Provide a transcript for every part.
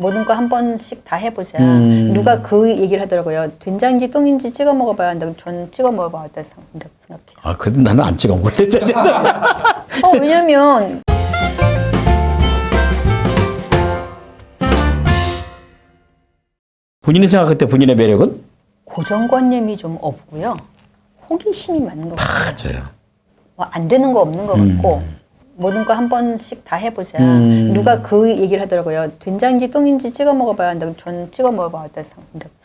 모든 거 한 번씩 다 해보자. 음. 누가 그 얘기를 하더라고요. 된장인지 똥인지 찍어 먹어봐야 한다고 저는 찍어 먹어봐야 한다고 생각해요. 아, 그래도 나는 안 찍어 먹을래. 어, 왜냐면 본인이 생각할 때 본인의 매력은? 고정관념이 좀 없고요. 호기심이 많은 것 같아요. 맞아요. 뭐 안 되는 거 없는 것 같고 모든 거 한 번씩 다 해보자. 음. 누가 그 얘기를 하더라고요. 된장인지 똥인지 찍어 먹어봐야 한다고 저는 찍어 먹어봐야 한다고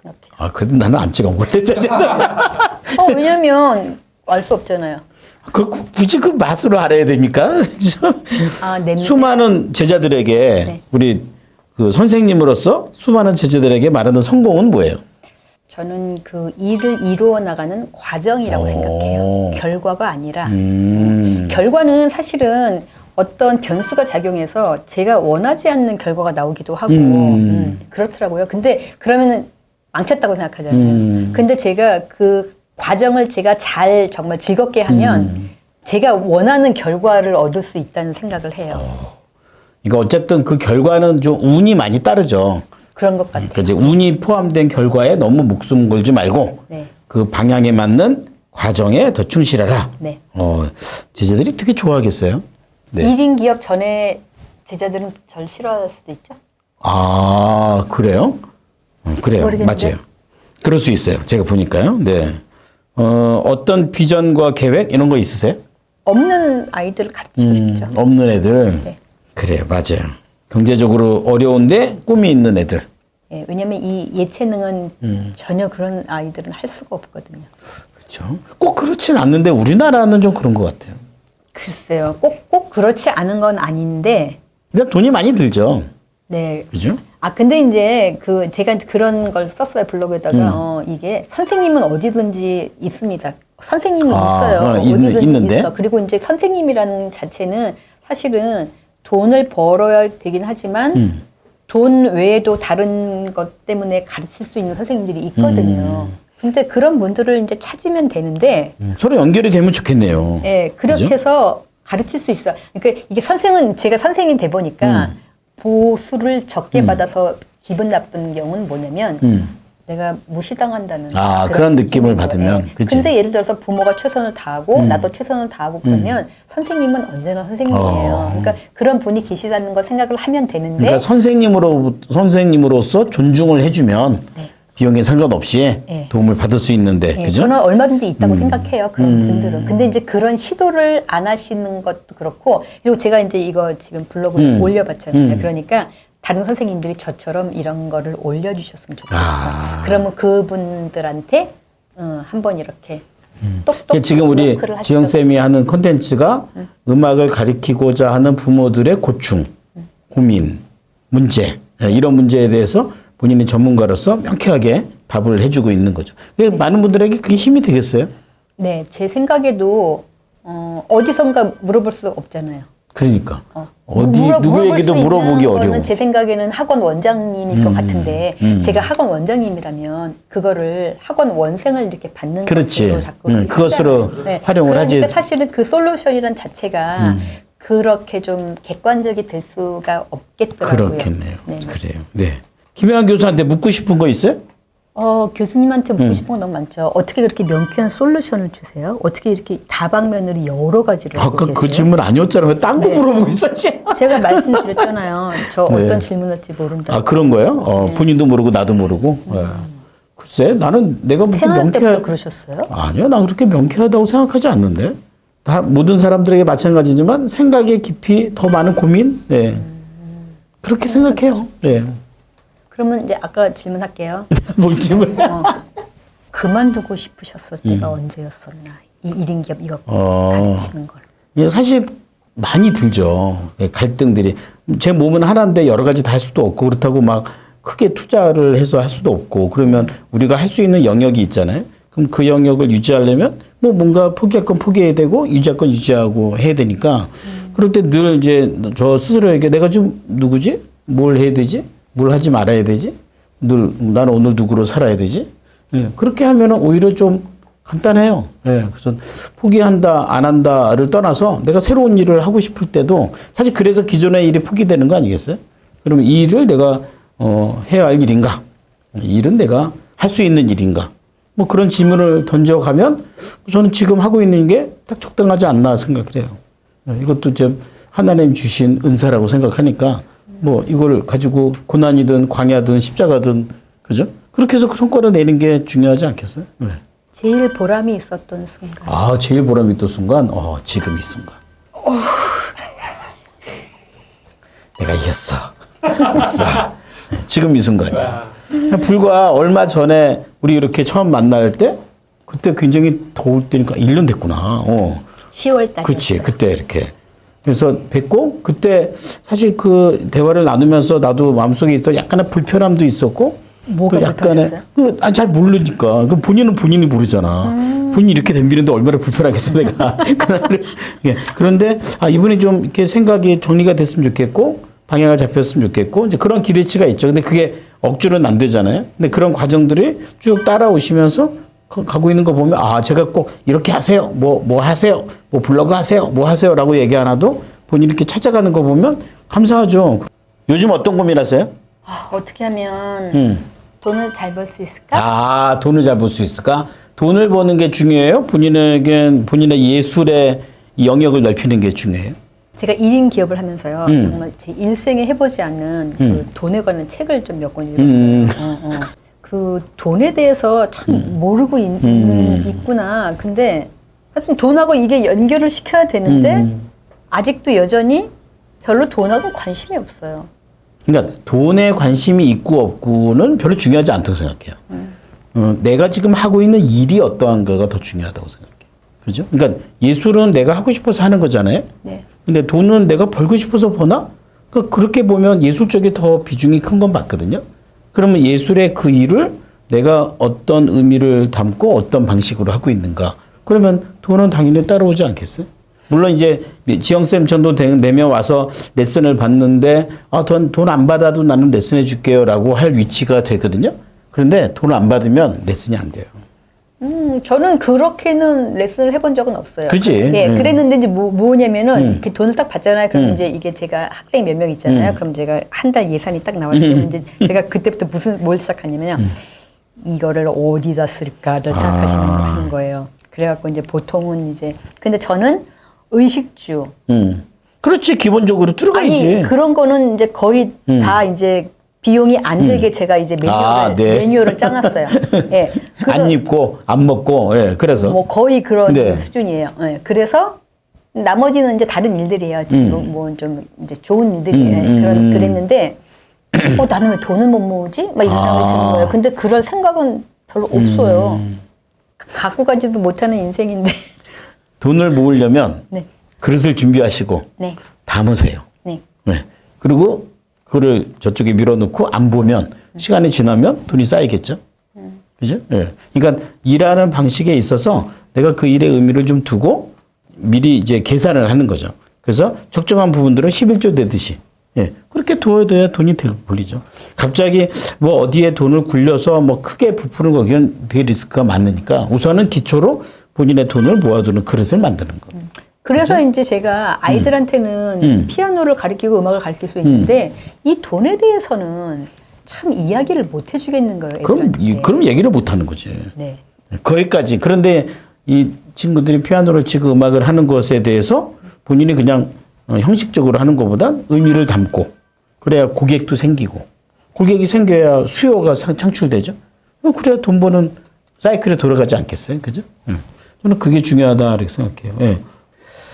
생각해요. 아, 그래도 나는 안 찍어 먹을래. 어, 왜냐면 알 수 없잖아요. 그 구- 굳이 그 맛으로 알아야 됩니까? 아. 수많은 제자들에게 네. 우리 그 선생님으로서 수많은 제자들에게 말하는 성공은 뭐예요? 저는 그 일을 이루어 나가는 과정이라고 오. 생각해요. 결과가 아니라 음. 결과는 사실은 어떤 변수가 작용해서 제가 원하지 않는 결과가 나오기도 하고 음. 음, 그렇더라고요. 근데 그러면은 망쳤다고 생각하잖아요. 음. 근데 제가 그 과정을 제가 잘 정말 즐겁게 하면 음. 제가 원하는 결과를 얻을 수 있다는 생각을 해요. 그러니까 어쨌든 그 결과는 좀 운이 많이 따르죠. 그런 것 같아요. 그러니까 이제 운이 포함된 결과에 너무 목숨 걸지 말고 네. 그 방향에 맞는 과정에 더 충실하라. 네. 어, 제자들이 되게 좋아하겠어요. 네. 일 1인 기업 전에 제자들은 절 싫어할 수도 있죠. 아, 그래요? 어, 그래요. 모르겠는데. 맞아요. 그럴 수 있어요. 제가 보니까요. 네. 어, 어떤 비전과 계획 이런 거 있으세요? 없는 아이들을 가르치고 싶죠. 없는 애들. 네. 그래요. 맞아요. 경제적으로 어려운데 꿈이 있는 애들. 예, 왜냐면 이 예체능은 음. 전혀 그런 아이들은 할 수가 없거든요. 그렇죠. 꼭 그렇진 않는데 우리나라는 좀 그런 것 같아요. 글쎄요. 꼭, 꼭 그렇지 않은 건 아닌데, 근데 돈이 많이 들죠. 네. 그죠? 아, 근데 이제 그, 제가 그런 걸 썼어요, 블로그에다가. 음. 어, 이게 선생님은 어디든지 있습니다. 선생님은 아, 있어요. 어, 있- 어디든지 있는데? 있어. 그리고 이제 선생님이라는 자체는 사실은 돈을 벌어야 되긴 하지만, 음. 돈 외에도 다른 것 때문에 가르칠 수 있는 선생님들이 있거든요. 근데 그런 분들을 이제 찾으면 되는데, 음, 서로 연결이 되면 좋겠네요. 예, 그렇게 그죠? 해서 가르칠 수 있어요. 그러니까 이게 선생은 제가 선생이 돼 보니까 음. 보수를 적게 받아서 기분 나쁜 경우는 뭐냐면 음. 내가 무시당한다는 아, 그런 느낌을 받으면, 거예요. 그치. 근데 예를 들어서 부모가 최선을 다하고 음. 나도 최선을 다하고 그러면 선생님은 언제나 선생님이에요. 어. 그러니까 그런 분이 계시다는 걸 생각을 하면 되는데 그러니까 선생님으로 선생님으로서 존중을 해주면 네. 비용에 상관없이 네. 도움을 받을 수 있는데 예, 그죠? 저는 얼마든지 있다고 생각해요. 그런 음. 분들은. 근데 이제 그런 시도를 안 하시는 것도 그렇고, 그리고 제가 이제 이거 지금 블로그에 음. 올려봤잖아요. 음. 그러니까 다른 선생님들이 저처럼 이런 거를 올려주셨으면 좋겠어요. 아. 그러면 그분들한테 어, 한번 이렇게 똑똑 그러니까 지금 우리. 지영 쌤이 하는 콘텐츠가 음 악을 가리키고자 하는 부모들의 고충, 고민, 문제 예, 이런 문제에 대해서 본인이 전문가로서 명쾌하게 답을 해주고 있는 거죠. 그게 많은 분들에게 그게 힘이 되겠어요. 네, 제 생각에도 어, 어디선가 물어볼 수 없잖아요. 그러니까 어. 어디 물어- 누구에게도 물어보기 어려워. 제 생각에는 학원 원장님일 것 음, 같은데 음. 제가 학원 원장님이라면 그거를 학원 원생을 이렇게 받는 그렇지. 것으로 자꾸 음, 그것으로 하잖아요. 활용을 그러니까 하지. 음. 사실은 그 솔루션이란 자체가 그렇게 좀 객관적이 될 수가 없겠더라고요. 그렇겠네요. 네. 그래요. 네. 김혜환 교수한테 묻고 싶은 거 있어요? 어, 교수님한테 묻고 음. 싶은 건 너무 많죠. 어떻게 그렇게 명쾌한 솔루션을 주세요? 어떻게 이렇게 다방면으로 여러 가지를 하고 아까 계세요? 그 질문 아니었잖아요. 왜딴거 네. 물어보고? 씨. 제가 말씀드렸잖아요. 저 네. 어떤 질문할지 모른다. 아 그런 거예요? 어, 네. 본인도 모르고 나도 모르고. 예. 글쎄, 나는 내가 무슨 태어날 때부터 명쾌 그러셨어요? 아니요, 난 그렇게 명쾌하다고 생각하지 않는데. 다 모든 사람들에게 마찬가지지만 생각의 깊이 더 많은 고민, 네. 그렇게 생각해요. 네. 그러면 이제 아까 질문할게요. 뭘 질문? 어, 그만두고 싶으셨을 때가 언제였었나? 이 1인 기업 이거 음. 어. 가르치는 걸. 예, 사실 많이 들죠. 예, 갈등들이. 제 몸은 하나인데 여러 가지 다 할 수도 없고 그렇다고 막 크게 투자를 해서 할 수도 없고 그러면 우리가 할 수 있는 영역이 있잖아요. 그럼 그 영역을 유지하려면 뭐 뭔가 포기할 건 포기해야 되고 유지할 건 유지하고 해야 되니까 그럴 때 늘 이제 저 스스로에게 내가 지금 누구지? 뭘 해야 되지? 뭘 하지 말아야 되지? 늘 나는 오늘 누구로 살아야 되지? 예, 그렇게 하면은 오히려 좀 간단해요. 예, 그래서 포기한다, 안 한다를 떠나서 내가 새로운 일을 하고 싶을 때도 사실 그래서 기존의 일이 포기되는 거 아니겠어요? 그러면 이 일을 내가 어, 해야 할 일인가? 이 일은 내가 할 수 있는 일인가? 뭐 그런 질문을 던져가면 저는 지금 하고 있는 게 딱 적당하지 않나 생각을 해요. 이것도 좀 하나님 주신 은사라고 생각하니까 뭐 이걸 가지고 고난이든 광야든 십자가든 그죠? 그렇게 해서 그 성과를 내는 게 중요하지 않겠어요? 네. 제일 보람이 있었던 순간. 아, 제일 보람 있던 순간, 어, 지금 이 순간. 내가 이겼어. 있어. 지금 이 순간이야. 불과 얼마 전에 우리 이렇게 처음 만날 때, 그때 굉장히 더울 때니까 1년 됐구나. 어. 10월 달. 그렇지. 그때 이렇게. 그래서 뵙고, 그때 사실 그 대화를 나누면서 나도 마음속에 있던 약간의 불편함도 있었고, 뭐가 또 불편했어요? 그, 아니, 잘 모르니까. 그 본인은 본인이 모르잖아. 음. 본인이 이렇게 덤비는데 얼마나 불편하겠어, 내가. 그날을. 예. 그런데, 아, 이분이 좀 이렇게 생각이 정리가 됐으면 좋겠고, 방향을 잡혔으면 좋겠고, 이제 그런 기대치가 있죠. 근데 그게 억지로는 안 되잖아요. 근데 그런 과정들이 쭉 따라오시면서 가- 가고 있는 거 보면, 아, 제가 꼭 이렇게 하세요. 뭐, 뭐 하세요. 뭐 블로그 하세요. 뭐 하세요. 라고 얘기 안 하도 본인이 이렇게 찾아가는 거 보면 감사하죠. 요즘 어떤 고민 하세요? 아, 어떻게 하면 음. 돈을 잘 벌 수 있을까? 아, 돈을 잘 벌 수 있을까? 돈을 버는 게 중요해요? 본인에겐 본인의 예술의 이 영역을 넓히는 게 중요해요? 제가 1인 기업을 하면서요. 음. 정말 제 일생에 해보지 않는 그 돈에 관한 책을 좀 몇 권 읽었어요. 음. 어, 어. 그 돈에 대해서 참 모르고 있, 음. 있구나. 근데 하여튼 돈하고 이게 연결을 시켜야 되는데 음. 아직도 여전히 별로 돈하고 관심이 없어요. 그러니까 돈에 관심이 있고 없고는 별로 중요하지 않다고 생각해요. 어, 내가 지금 하고 있는 일이 어떠한가가 더 중요하다고 생각해요. 그죠? 그러니까 예술은 내가 하고 싶어서 하는 거잖아요. 네. 근데 돈은 내가 벌고 싶어서 버나? 그 그렇게 보면 예술 쪽이 더 비중이 큰 건 맞거든요. 그러면 예술의 그 일을 내가 어떤 의미를 담고 어떤 방식으로 하고 있는가? 그러면 돈은 당연히 따라오지 않겠어요? 물론 이제 지영쌤 전도 대- 내면 와서 레슨을 받는데 아, 돈, 돈 안 받아도 나는 레슨 해 줄게요 라고 할 위치가 되거든요. 그런데 돈을 안 받으면 레슨이 안 돼요. 음, 저는 그렇게는 레슨을 해본 적은 없어요. 그치? 예, 음. 그랬는데 이제 뭐, 뭐냐면은 음. 이렇게 돈을 딱 받잖아요. 그럼 음. 이제 이게 제가 학생 몇명 있잖아요. 음. 그럼 제가 한 달 예산이 딱 나왔을 때 이제 제가 그때부터 무슨 뭘 시작하냐면요. 음. 이거를 어디다 쓸까를 생각하시는 거 아. 하는 거예요. 그래갖고 이제 보통은 이제 근데 저는 의식주 음. 그렇지. 기본적으로 들어가야지. 아니 그런 거는 이제 거의 음. 다 이제 비용이 안 들게 제가 이제 매뉴얼을 아, 네. 매뉴얼을 짜놨어요. 예. 안 입고 안 먹고 예 그래서 뭐 거의 그런 네. 수준이에요. 예. 그래서 나머지는 이제 다른 일들이에요. 지금 뭐 좀 이제 좋은 일들이에요. 음, 음, 그런 음. 그랬는데 어 나는 왜 돈을 못 모으지? 막 이런 생각이 아. 드는 거예요. 근데 그럴 생각은 별로 없어요. 음. 갖고 가지도 못하는 인생인데. 돈을 모으려면 네, 그릇을 준비하시고 네, 담으세요. 네. 네. 그리고 그를 저쪽에 밀어놓고 안 보면 시간이 지나면 돈이 쌓이겠죠. 그죠? 예. 그러니까 일하는 방식에 있어서 내가 그 일의 의미를 좀 두고 미리 이제 계산을 하는 거죠. 그래서 적정한 부분들은 11조 되듯이 예. 그렇게 두어둬야 돈이 될 벌리죠. 갑자기 뭐 어디에 돈을 굴려서 뭐 크게 부푸는 거기엔 되게 리스크가 많으니까 우선은 기초로 본인의 돈을 모아두는 그릇을 만드는 거. 그래서 이제 제가 아이들한테는 음. 피아노를 가르치고 음악을 가르칠 수 있는데 이 돈에 대해서는 참 이야기를 못 해주겠는 거예요. 그럼 이, 애들한테. 그럼 얘기를 못 하는 거지. 네. 거기까지. 그런데 이 친구들이 피아노를 치고 음악을 하는 것에 대해서 본인이 그냥 어, 형식적으로 하는 것보다 의미를 담고 그래야 고객도 생기고 고객이 생겨야 수요가 상- 창출되죠. 어, 그래야 돈 버는 사이클에 돌아가지 않겠어요? 그죠? 음. 저는 그게 중요하다 이렇게 생각해요. 예.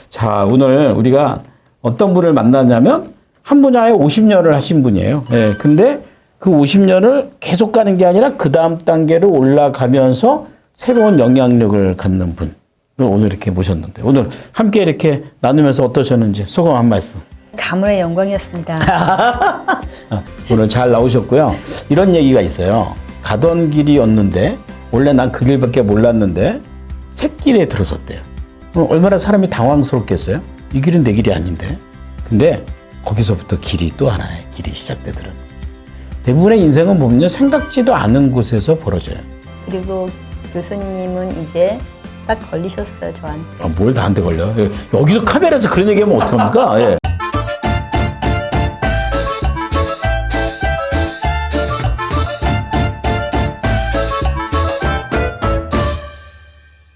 자, 오늘 우리가 어떤 분을 만나냐면 한 분야에 50년을 하신 분이에요. 예. 근데 그 50년을 계속 가는 게 아니라 그 다음 단계로 올라가면서 새로운 영향력을 갖는 분을 오늘 이렇게 모셨는데 오늘 함께 이렇게 나누면서 어떠셨는지 소감 한 말씀. 가문의 영광이었습니다. 아, 오늘 잘 나오셨고요. 이런 얘기가 있어요. 가던 길이었는데 원래 난 그 길밖에 몰랐는데 샛길에 들어섰대요. 얼마나 사람이 당황스럽겠어요? 이 길은 내 길이 아닌데. 근데 거기서부터 길이 또 하나의 길이 시작되더라고요. 대부분의 인생은 보면요. 생각지도 않은 곳에서 벌어져요. 그리고 교수님은 이제 딱 걸리셨어요, 저한테. 아, 뭘 나한테 걸려? 예, 여기서 카메라에서 그런 얘기하면 어떡합니까? 예.